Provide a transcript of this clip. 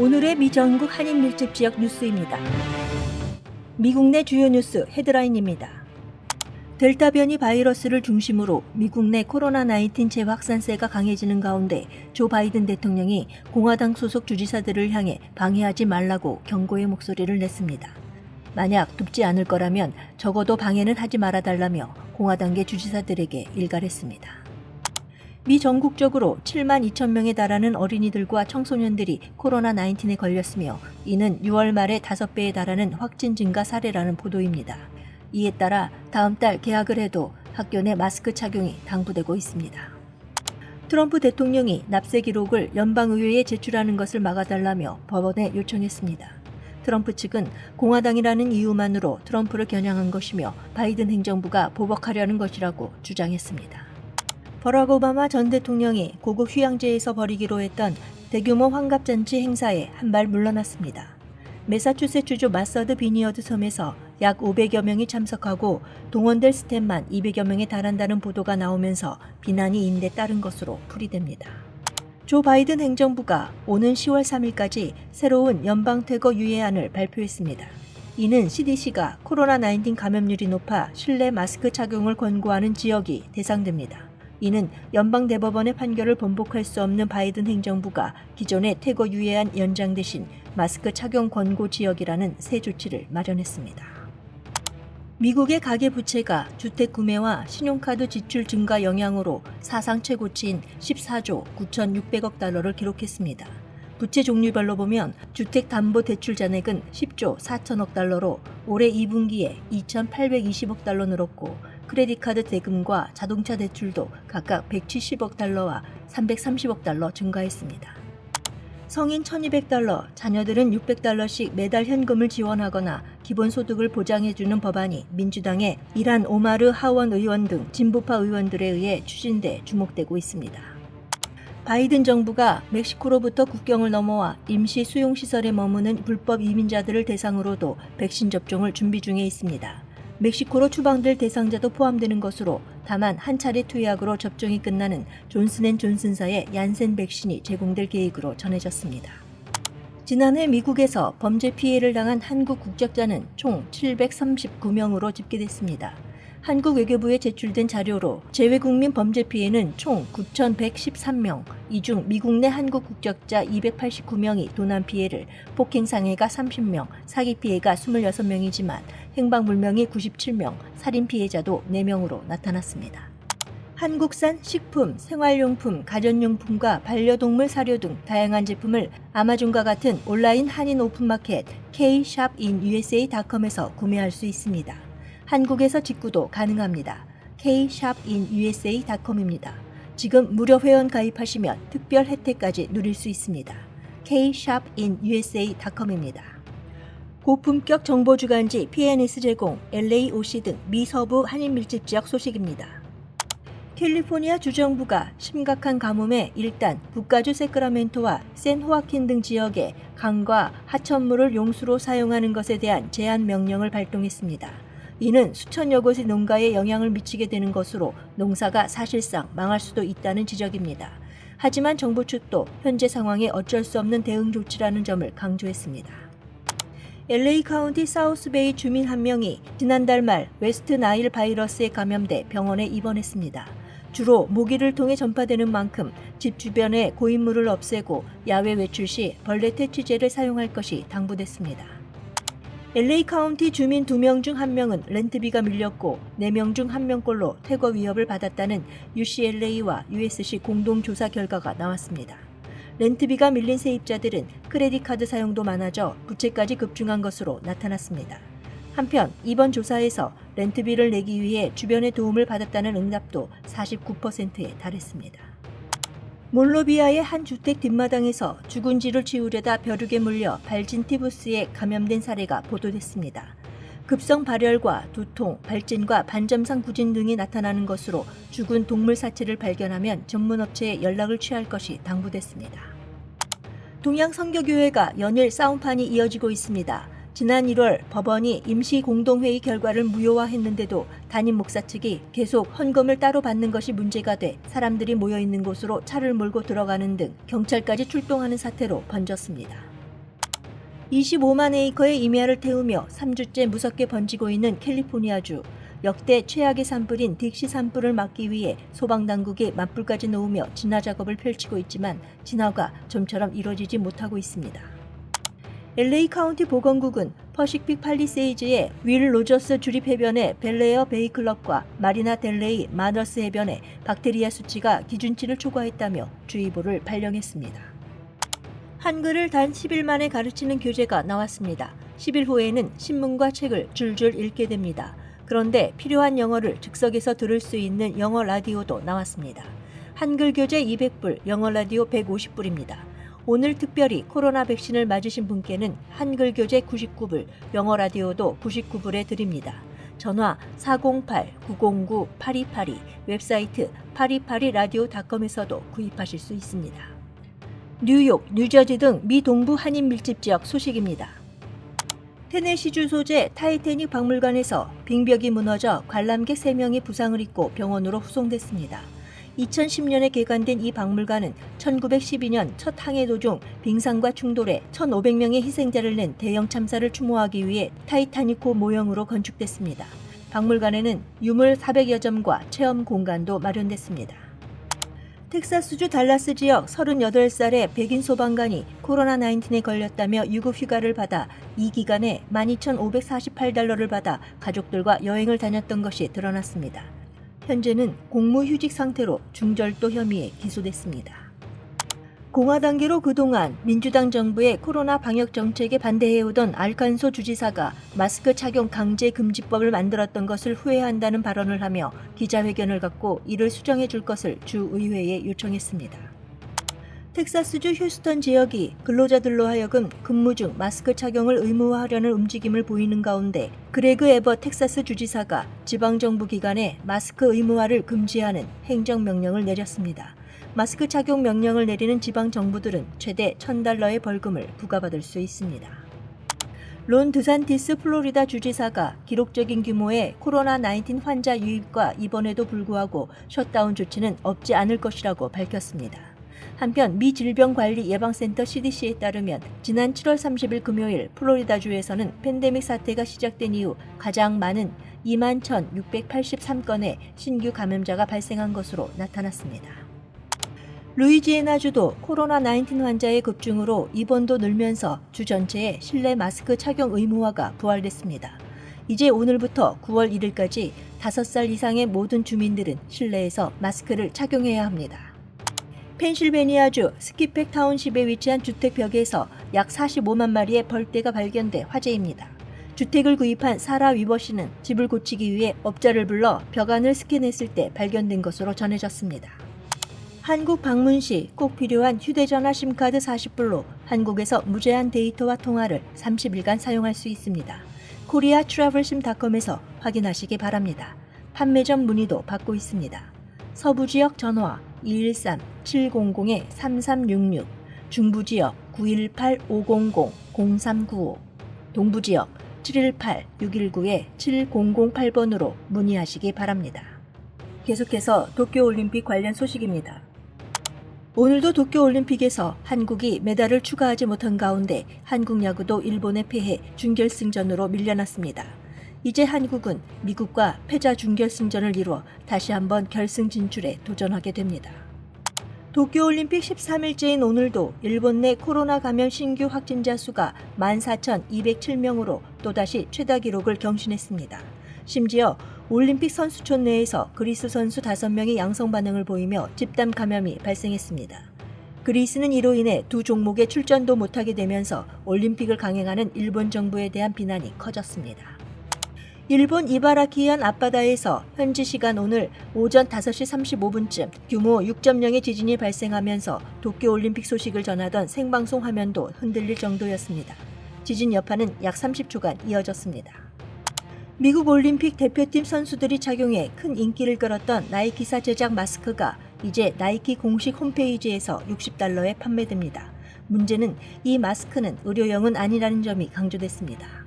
오늘의 미 전국 한인 밀집 지역 뉴스입니다. 미국 내 주요 뉴스 헤드라인입니다. 델타 변이 바이러스를 중심으로 미국 내 코로나19 재확산세가 강해지는 가운데 조 바이든 대통령이 공화당 소속 주지사들을 향해 방해하지 말라고 경고의 목소리를 냈습니다. 만약 돕지 않을 거라면 적어도 방해는 하지 말아달라며 공화당계 주지사들에게 일갈했습니다. 미 전국적으로 7만 2천 명에 달하는 어린이들과 청소년들이 코로나19에 걸렸으며 이는 6월 말에 5배에 달하는 확진 증가 사례라는 보도입니다. 이에 따라 다음 달 개학을 해도 학교 내 마스크 착용이 당부되고 있습니다. 트럼프 대통령이 납세 기록을 연방의회에 제출하는 것을 막아달라며 법원에 요청했습니다. 트럼프 측은 공화당이라는 이유만으로 트럼프를 겨냥한 것이며 바이든 행정부가 보복하려는 것이라고 주장했습니다. 버락 오바마 전 대통령이 고국 휴양지에서 벌이기로 했던 대규모 환갑잔치 행사에 한발 물러났습니다. 매사추세츠주 마서드 비니어드 섬에서 약 500여 명이 참석하고 동원될 스태프만 200여 명에 달한다는 보도가 나오면서 비난이 인대 따른 것으로 풀이됩니다. 조 바이든 행정부가 오는 10월 3일까지 새로운 연방 퇴거 유예안을 발표했습니다. 이는 CDC가 코로나19 감염률이 높아 실내 마스크 착용을 권고하는 지역이 대상됩니다. 이는 연방 대법원의 판결을 번복할 수 없는 바이든 행정부가 기존의 퇴거 유예안 연장 대신 마스크 착용 권고 지역이라는 새 조치를 마련했습니다. 미국의 가계 부채가 주택 구매와 신용카드 지출 증가 영향으로 사상 최고치인 14조 9,600억 달러를 기록했습니다. 부채 종류별로 보면 주택담보대출 잔액은 10조 4천억 달러로 올해 2분기에 2,820억 달러 늘었고 크레딧카드 대금과 자동차 대출도 각각 170억 달러와 330억 달러 증가했습니다. 성인 1200달러, 자녀들은 600달러씩 매달 현금을 지원하거나 기본소득을 보장해주는 법안이 민주당의 이란 오마르 하원 의원 등 진보파 의원들에 의해 추진돼 주목되고 있습니다. 바이든 정부가 멕시코로부터 국경을 넘어와 임시 수용시설에 머무는 불법 이민자들을 대상으로도 백신 접종을 준비 중에 있습니다. 멕시코로 추방될 대상자도 포함되는 것으로 다만 한 차례 투약으로 접종이 끝나는 존슨앤존슨사의 얀센 백신이 제공될 계획으로 전해졌습니다. 지난해 미국에서 범죄 피해를 당한 한국 국적자는 총 739명으로 집계됐습니다. 한국 외교부에 제출된 자료로 재외국민 범죄 피해는 총 9,113명, 이 중 미국 내 한국 국적자 289명이 도난 피해를, 폭행 상해가 30명, 사기 피해가 26명이지만 행방불명이 97명, 살인 피해자도 4명으로 나타났습니다. 한국산 식품, 생활용품, 가전용품과 반려동물 사료 등 다양한 제품을 아마존과 같은 온라인 한인 오픈마켓 kshopinUSA.com에서 구매할 수 있습니다. 한국에서 직구도 가능합니다. kshopinUSA.com입니다. 지금 무료 회원 가입하시면 특별 혜택까지 누릴 수 있습니다. kshopinUSA.com입니다. 고품격 정보 주간지 PNS 제공, LAOC 등 미서부 한인 밀집 지역 소식입니다. 캘리포니아 주정부가 심각한 가뭄에 일단 북가주 세크라멘토와 샌호아킨 등 지역에 강과 하천물을 용수로 사용하는 것에 대한 제한 명령을 발동했습니다. 이는 수천여 곳의 농가에 영향을 미치게 되는 것으로 농사가 사실상 망할 수도 있다는 지적입니다. 하지만 정부 측도 현재 상황에 어쩔 수 없는 대응 조치라는 점을 강조했습니다. LA 카운티 사우스베이 주민 한 명이 지난달 말 웨스트 나일 바이러스에 감염돼 병원에 입원했습니다. 주로 모기를 통해 전파되는 만큼 집 주변에 고인물을 없애고 야외 외출 시 벌레 퇴치제를 사용할 것이 당부됐습니다. LA 카운티 주민 2명 중 1명은 렌트비가 밀렸고 4명 중 1명꼴로 퇴거 위협을 받았다는 UCLA와 USC 공동 조사 결과가 나왔습니다. 렌트비가 밀린 세입자들은 크레딧 카드 사용도 많아져 부채까지 급증한 것으로 나타났습니다. 한편 이번 조사에서 렌트비를 내기 위해 주변의 도움을 받았다는 응답도 49%에 달했습니다. 몰로비아의 한 주택 뒷마당에서 죽은 쥐를 치우려다 벼룩에 물려 발진 티부스에 감염된 사례가 보도됐습니다. 급성 발열과 두통, 발진과 반점상 구진 등이 나타나는 것으로 죽은 동물 사체를 발견하면 전문 업체에 연락을 취할 것이 당부됐습니다. 동양 선교교회가 연일 싸움판이 이어지고 있습니다. 지난 1월 법원이 임시 공동회의 결과를 무효화했는데도 담임 목사 측이 계속 헌금을 따로 받는 것이 문제가 돼 사람들이 모여 있는 곳으로 차를 몰고 들어가는 등 경찰까지 출동하는 사태로 번졌습니다. 25만 에이커의 임야를 태우며 3주째 무섭게 번지고 있는 캘리포니아주. 역대 최악의 산불인 딕시 산불을 막기 위해 소방당국이 맞불까지 놓으며 진화 작업을 펼치고 있지만 진화가 좀처럼 이루어지지 못하고 있습니다. LA 카운티 보건국은 퍼식픽 팔리세이즈의 윌 로저스 주립 해변의 벨레어 베이 클럽과 마리나 델레이 마너스 해변의 박테리아 수치가 기준치를 초과했다며 주의보를 발령했습니다. 한글을 단 10일 만에 가르치는 교재가 나왔습니다. 10일 후에는 신문과 책을 줄줄 읽게 됩니다. 그런데 필요한 영어를 즉석에서 들을 수 있는 영어 라디오도 나왔습니다. 한글 교재 200불, 영어 라디오 150불입니다. 오늘 특별히 코로나 백신을 맞으신 분께는 한글 교재 99불, 영어 라디오도 99불에 드립니다. 전화 408-909-8282, 웹사이트 8282라디오닷컴에서도 구입하실 수 있습니다. 뉴욕, 뉴저지 등 미 동부 한인 밀집 지역 소식입니다. 테네시주 소재 타이타닉 박물관에서 빙벽이 무너져 관람객 3명이 부상을 입고 병원으로 후송됐습니다. 2010년에 개관된 이 박물관은 1912년 첫 항해 도중 빙산과 충돌해 1,500명의 희생자를 낸 대형 참사를 추모하기 위해 타이타닉호 모형으로 건축됐습니다. 박물관에는 유물 400여 점과 체험 공간도 마련됐습니다. 텍사스주 달라스 지역 38살의 백인 소방관이 코로나19에 걸렸다며 유급 휴가를 받아 이 기간에 12,548달러를 받아 가족들과 여행을 다녔던 것이 드러났습니다. 현재는 공무휴직 상태로 중절도 혐의에 기소됐습니다. 공화 단계로 그동안 민주당 정부의 코로나 방역 정책에 반대해오던 알칸소 주지사가 마스크 착용 강제 금지법을 만들었던 것을 후회한다는 발언을 하며 기자회견을 갖고 이를 수정해 줄 것을 주 의회에 요청했습니다. 텍사스주 휴스턴 지역이 근로자들로 하여금 근무 중 마스크 착용을 의무화하려는 움직임을 보이는 가운데 그레그 에버 텍사스 주지사가 지방정부 기관에 마스크 의무화를 금지하는 행정명령을 내렸습니다. 마스크 착용 명령을 내리는 지방 정부들은 최대 1000달러의 벌금을 부과받을 수 있습니다. 론 드산티스 플로리다 주지사가 기록적인 규모의 코로나19 환자 유입과 입원에도 불구하고 셧다운 조치는 없지 않을 것이라고 밝혔습니다. 한편 미 질병관리예방센터 CDC에 따르면 지난 7월 30일 금요일 플로리다주에서는 팬데믹 사태가 시작된 이후 가장 많은 2만 1,683건의 신규 감염자가 발생한 것으로 나타났습니다. 루이지애나주도 코로나19 환자의 급증으로 입원도 늘면서 주 전체에 실내 마스크 착용 의무화가 부활됐습니다. 이제 오늘부터 9월 1일까지 5살 이상의 모든 주민들은 실내에서 마스크를 착용해야 합니다. 펜실베니아주 스키팩 타운십에 위치한 주택 벽에서 약 45만 마리의 벌떼가 발견돼 화제입니다. 주택을 구입한 사라 위버 씨는 집을 고치기 위해 업자를 불러 벽안을 스캔했을 때 발견된 것으로 전해졌습니다. 한국 방문 시 꼭 필요한 휴대전화 심카드 40불로 한국에서 무제한 데이터와 통화를 30일간 사용할 수 있습니다. 코리아 트래블심닷컴에서 확인하시기 바랍니다. 판매점 문의도 받고 있습니다. 서부 지역 전화 213-700-3366, 중부 지역 918-500-0395, 동부 지역 718-619-7008번으로 문의하시기 바랍니다. 계속해서 도쿄올림픽 관련 소식입니다. 오늘도 도쿄올림픽에서 한국이 메달을 추가하지 못한 가운데 한국 야구도 일본에 패해 준결승전으로 밀려났습니다. 이제 한국은 미국과 패자 준결승전을 이루어 다시 한번 결승 진출에 도전하게 됩니다. 도쿄올림픽 13일째인 오늘도 일본 내 코로나 감염 신규 확진자 수가 14,207명으로 또다시 최다 기록을 경신했습니다. 심지어 올림픽 선수촌 내에서 그리스 선수 5명이 양성 반응을 보이며 집단 감염이 발생했습니다. 그리스는 이로 인해 두 종목에 출전도 못하게 되면서 올림픽을 강행하는 일본 정부에 대한 비난이 커졌습니다. 일본 이바라키현 앞바다에서 현지 시간 오늘 오전 5시 35분쯤 규모 6.0의 지진이 발생하면서 도쿄올림픽 소식을 전하던 생방송 화면도 흔들릴 정도였습니다. 지진 여파는 약 30초간 이어졌습니다. 미국 올림픽 대표팀 선수들이 착용해 큰 인기를 끌었던 나이키사 제작 마스크가 이제 나이키 공식 홈페이지에서 60달러에 판매됩니다. 문제는 이 마스크는 의료용은 아니라는 점이 강조됐습니다.